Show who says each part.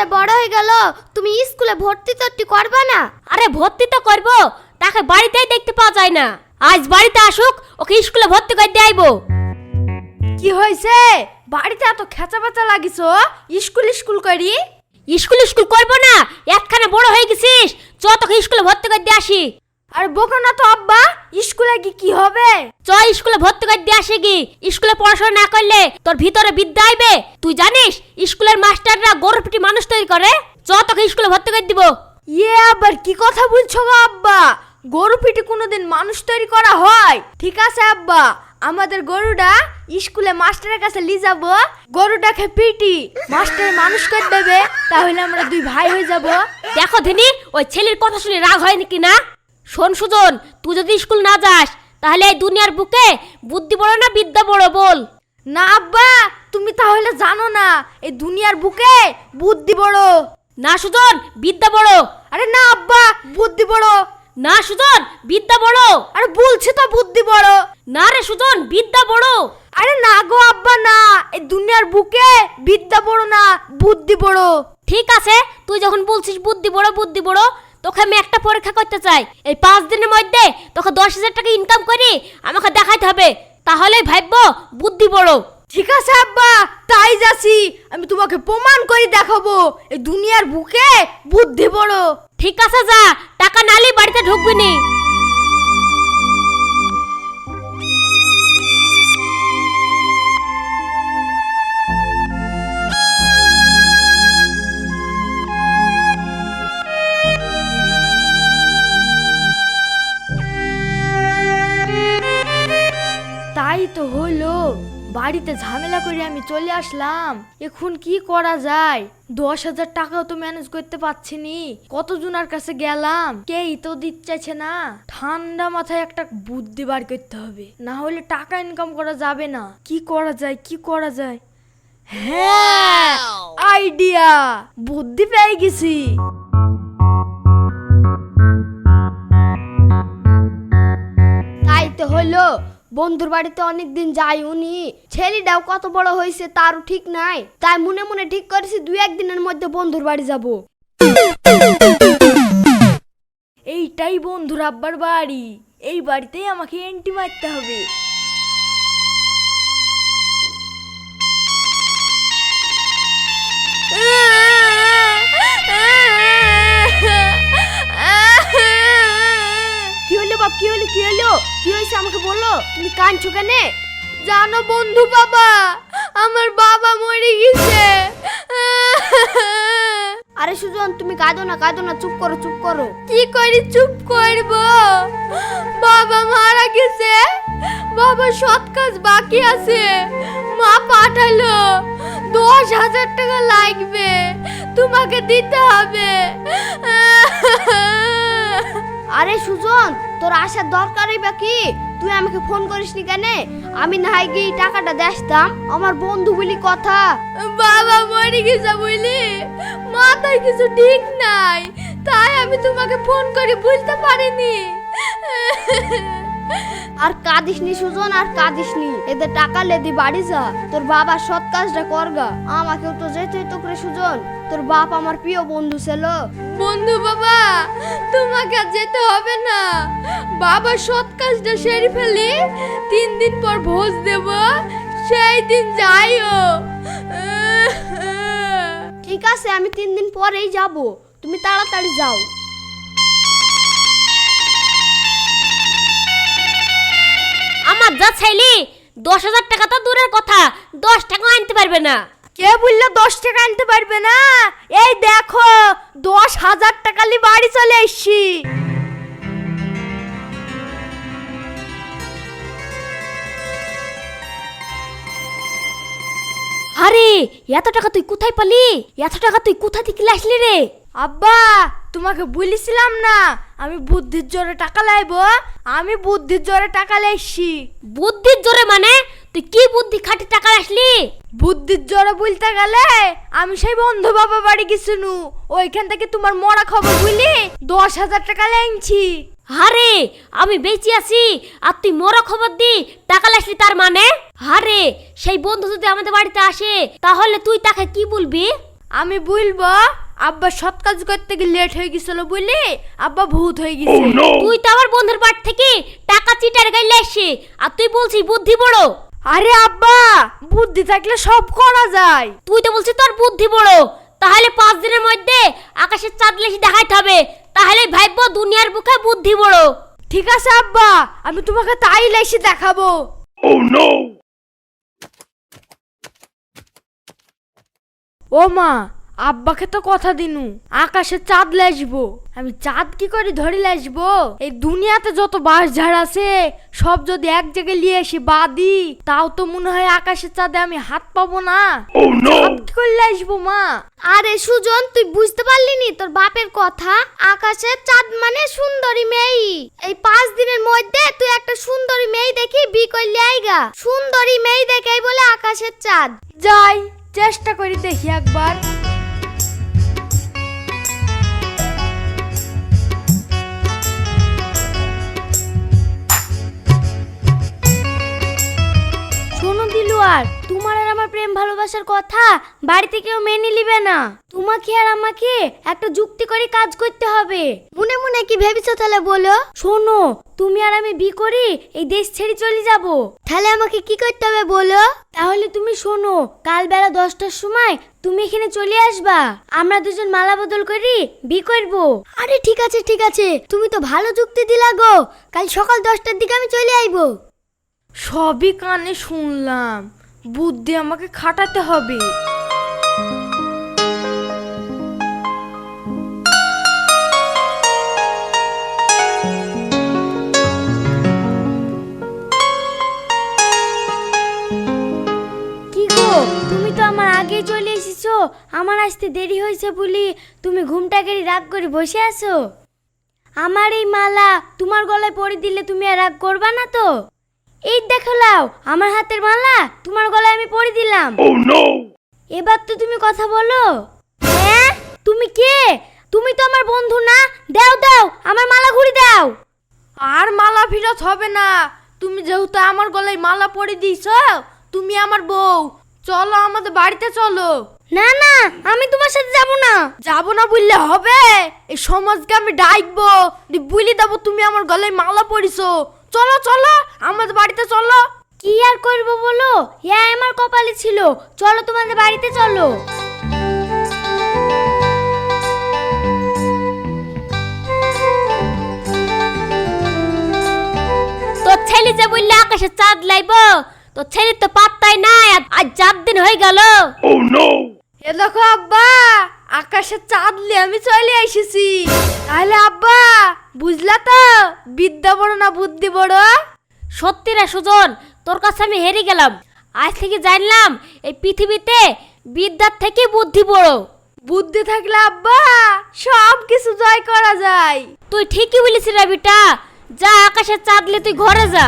Speaker 1: যে বড় হয়ে গেল তুমি স্কুলে ভর্তি তো একটু করবা না?
Speaker 2: আরে ভর্তি তো করব তাকে বাড়িতেই দেখতে পাওয়া যায় না। আজ বাড়িতে আসুক ওকে স্কুলে ভর্তি করে দিয়ে আইবো।
Speaker 3: কি হয়েছে? বাড়িতে এত খেচা বেচা লাগিস স্কুল স্কুল করি?
Speaker 2: স্কুল স্কুল করব না একখানে বড় হয়ে গেছিস চ তোকে স্কুলে ভর্তি করে দিয়ে আসি।
Speaker 3: আর বোকা না তো আব্বা স্কুলে কি কি হবে?
Speaker 2: চ স্কুলে ভর্তি করে দিয়ে আসে কি স্কুলে পড়াশোনা না করলে তোর ভিতরে বিদ্যা আইবে। তুই জানিস স্কুলের মাস্টাররা গরু পিটি মানুষ তৈরি করে? চ তোকে স্কুলে ভর্তি করে দিব।
Speaker 3: ইয়ে আবার কি কথা বলছো গো আব্বা? গরু পিঠে কোনোদিন মানুষ তৈরি করা হয়? ঠিক আছে আব্বা আমাদের গরুটা স্কুলে মাস্টারের কাছে নিয়ে যাব। গরুটাকে পিটি মাস্টার মানুষ করে দেবে তাহলে আমরা দুই ভাই হয়ে যাব।
Speaker 2: দেখো ধিনি ওই ছেলের কথা শুনে রাগ হয় নাকি না? শোন সুজন তুই যদি স্কুল না যাস তাহলে এই দুনিয়ার বুকে বুদ্ধি বড় না বিদ্যা বড় বল।
Speaker 3: না আব্বা তুমি তাহলে জানো না এই দুনিয়ার বুকে বুদ্ধি বড়।
Speaker 2: না সুজন বিদ্যা বড়।
Speaker 3: আরে না আব্বা বুদ্ধি বড়।
Speaker 2: না সুজন বিদ্যা বড়।
Speaker 3: আরে বলছি তো বুদ্ধি বড়।
Speaker 2: না রে সুজন বিদ্যা বড়।
Speaker 3: আরে না গো আব্বা না এই দুনিয়ার বুকে বিদ্যা বড় না বুদ্ধি বড়।
Speaker 2: ঠিক আছে তুই যখন বলছিস বুদ্ধি বড় বুদ্ধি বড় তোকে আমি একটা পরীক্ষা করতে চাই। এই পাঁচ দিনের মধ্যে তোকে দশ হাজার টাকা ইনকাম করি আমাকে দেখাইতে হবে। তাহলে ভাববো বুদ্ধি বড়।
Speaker 3: ঠিক আছে আব্বা তাই যাচ্ছি। আমি তোমাকে প্রমাণ করে দেখাবো। এই দুনিয়ার বুকে বুদ্ধি বড়।
Speaker 2: ঠিক আছে যা টাকা নালি বাড়িতে ঢুকবি নি।
Speaker 3: বাড়িতে ঝামেলা করে আমি চলে আসলাম। এখন কি করা যায়? দশ হাজার টাকাও তো ম্যানেজ করতে পারছি নি। কতজনের কাছে গেলাম? কেই তো দিচ্ছে না। ঠান্ডা মাথায় একটা বুদ্ধি বার করতে হবে। না হলে টাকা ইনকাম করা যাবে না। কি করা যায়? কি করা যায়? হ্যাঁ! আইডিয়া বুদ্ধি পেয়ে গেছি।
Speaker 1: বন্ধুর বাড়িতে অনেক দিন যাই উনি ছেলেটাও কত বড় হয়েছে তারও ঠিক নাই। তাই মনে মনে ঠিক করেছি দুই একদিনের মধ্যে বন্ধুর বাড়ি যাব।
Speaker 3: এইটাই বন্ধুর আব্বার বাড়ি। এই বাড়িতেই আমাকে এন্ট্রি মারতে হবে।
Speaker 1: কি হলো কি হলো কি হলো? কি হয়েছে আমাকে বলল তুমি কাঁদছো কেন?
Speaker 3: জানো বন্ধু বাবা আমার বাবা মরে গেছে।
Speaker 1: আরে সুজন তুমি কাঁদো না কাঁদো না চুপ করো চুপ করো।
Speaker 3: কি করে চুপ করব? বাবা মারা গেছে। বাবা সৎ কাজ বাকি আছে। মা পাঠালো। দশ হাজার টাকা লাগবে। তোমাকে দিতে হবে।
Speaker 1: আরে সুজন, তোর আসার দরকারই বা কি? তুই আমাকে ফোন করিস নি কেন? আমি না হয় গিয়ে টাকাটা দেখতাম আমার বন্ধু বলি কথা।
Speaker 3: বাবা মরে গেছে বুঝলি? মাথায় কিছু ঠিক নাই, তাই আমি তোমাকে ফোন করে বুঝতে পারিনি।
Speaker 1: আর কাঁদিসনি সুজন আর কাঁদিসনি। এদের টাকা লেদি বাড়ি যা তোর বাবা সৎ কাজটা করগা। আমাকেও তো যেতে তো করে সুজন তোর বাপ আমার প্রিয় বন্ধু ছিল।
Speaker 3: বন্ধু বাবা তোমাকে আর যেতে হবে না। বাবা সৎ কাজটা সেরে ফেলি তিন দিন পর ভোজ দেব সেই দিন যাইও।
Speaker 1: ঠিক আছে আমি তিন দিন পরেই যাব। তুমি তাড়াতাড়ি যাও।
Speaker 2: যা চাইলি দশ হাজার টাকা তো দূরের কথা দশ টাকা আনতে পারবে না।
Speaker 3: কে বলল দশ টাকা আনতে পারবে না? এই দেখো দশ হাজার টাকা নিয়ে বাড়ি চলে এসছি।
Speaker 2: আরে এত টাকা তুই কোথায় পালি? এত টাকা তুই কোথা থেকে আসলি রে?
Speaker 3: আব্বা তোমাকে বলেছিলাম না আমি বুদ্ধির জোরে টাকা লাইব আমি বুদ্ধির জোরে টাকা লাইছি।
Speaker 2: বুদ্ধির জোরে মানে? তুই কি বুদ্ধি খাটি টাকা আসলি?
Speaker 3: বুদ্ধির জোরে বলতে গেলে আমি সেই বন্ধু বাবা বাড়ি গেছিনু ওইখান থেকে তোমার মরা খবর বুঝলি দশ হাজার টাকা লাইনছি
Speaker 2: আরে আমি বেঁচে আছি আর তুই মরা খবর দি টাকা লাসলি তার মানে? আরে সেই বন্ধু যদি আমাদের বাড়িতে আসে তাহলে তুই তাকে কি বলবি?
Speaker 3: আমি বলব আব্বা সৎ কাজ করতে গিয়ে লেট হয়ে গেছিল বুঝলি? আব্বা ভূত হয়ে গেছে।
Speaker 2: তুই তো আমার বন্ধুর বাড়ি থেকে টাকা চিটার গাইলে আসে আর তুই বলছিস বুদ্ধি বড়।
Speaker 3: আরে আব্বা বুদ্ধি থাকলে সব করা যায়।
Speaker 2: তুই তো বলছিস তোর বুদ্ধি বড়। তাহলে পাঁচ দিনের মধ্যে আকাশের চাঁদ লেসি দেখাইতে হবে। তাহলে ভাইবো দুনিয়ার বুকে বুদ্ধি বড়।
Speaker 3: ঠিক আছে আব্বা আমি তোমাকে তাই লেসে দেখাবো। ও নো ও মা আব্বাকে তো কথা দিনু আকাশে চাঁদ লেসবো আমি চাঁদ কি করে ধরে লেসবো এই দুনিয়াতে যত বাস ঝাড় আছে সব যদি এক জায়গায় নিয়ে এসে বাদি তাও তো মনে হয় আকাশের চাঁদে আমি হাত পাবো না। চাঁদ কি করে লেসবো মা?
Speaker 4: আরে সুজন তুই বুঝতে পারলি নি তোর বাপের কথা? আকাশের চাঁদ মানে সুন্দরী মেয়ে। এই পাঁচ দিনের মধ্যে তুই একটা সুন্দরী মেয়ে দেখি বি করলি আইগা। সুন্দরী মেয়ে দেখেই বলে আকাশের চাঁদ।
Speaker 3: যাই চেষ্টা করি দেখি একবার।
Speaker 4: প্রেম ভালোবাসার কথা বাড়িতে কেউ মেনে নিবে না। তোমাকে আর আমাকে একটা যুক্তি করে কাজ করতে হবে। মনে মনে কি ভেবেছো তাহলে বলো? শোনো, তুমি আর আমি বি করি, এই দেশ ছেড়ে চলে যাব। তাহলে আমাকে কি করতে হবে বলো? তাহলে তুমি শোনো, কাল বেলা দশটার সময় তুমি এখানে চলে আসবা। আমরা দুজন মালা বদল করি, বি করব। আরে ঠিক আছে ঠিক আছে, তুমি তো ভালো যুক্তি দিলা গো। কাল সকাল দশটার দিকে আমি চলে আইবো।
Speaker 3: সবই কানে শুনলাম। বুদ্ধি আমাকে খাটাতে হবে।
Speaker 4: কি গো, তুমি তো আমার চলে এসেছ, আমার আসতে দেরি হয়েছে বলি। তুমি ঘুমটা কেড়ে রাগ করে বসে আছো। আমার এই মালা তোমার গলায় পরে দিলে তুমি আর রাগ করবা না তো? এই দেখো লাও আমার হাতের মালা তোমার গলায় আমি পরে দিলাম। এবার তো তুমি কথা বলো। হ্যাঁ? তুমি কে? তুমি তো আমার বন্ধু না। দাও দাও আমার মালা ঘুরি দাও।
Speaker 3: আর মালা ফেরত হবে না। তুমি যেহেতু আমার গলায় মালা পরে দিয়েছ তুমি আমার বউ। চলো আমাদের বাড়িতে চলো।
Speaker 4: না না আমি তোমার সাথে যাব না।
Speaker 3: যাব না বললে হবে? এই সমাজকে আমি ডাকবো। বলে দেবো তুমি আমার গলায় মালা পরিছো চলো চলো আমাদের বাড়িতে চলো।
Speaker 4: কি আর করব বলো? হ্যাঁ আমার কপালে ছিল। চলো তোমাদের বাড়িতে চলো।
Speaker 2: তোর ছেলে যে বললে আকাশে চাঁদ লাইব তোর ছেলে তো পাত্তাই নাই আজ চার দিন হয়ে গেল।
Speaker 3: ও নো এ দেখো আব্বা আকাশে চাঁদ নিয়ে আমি চলে এসেছি। তাহলে আব্বা বুঝলা তো? বিদ্যা বড় না বুদ্ধি বড়?
Speaker 2: সত্যি রে সুজন তোর কাছে আমি হেরে গেলাম। আজ থেকে জানলাম এই পৃথিবীতে বিদ্যার থেকে বুদ্ধি বড়।
Speaker 3: বুদ্ধি থাকলে আব্বা সব কিছু জয় করা যায়।
Speaker 2: তুই ঠিকই বলেছিস রে বিটা যা আকাশে চাঁদলে তুই ঘরে যা।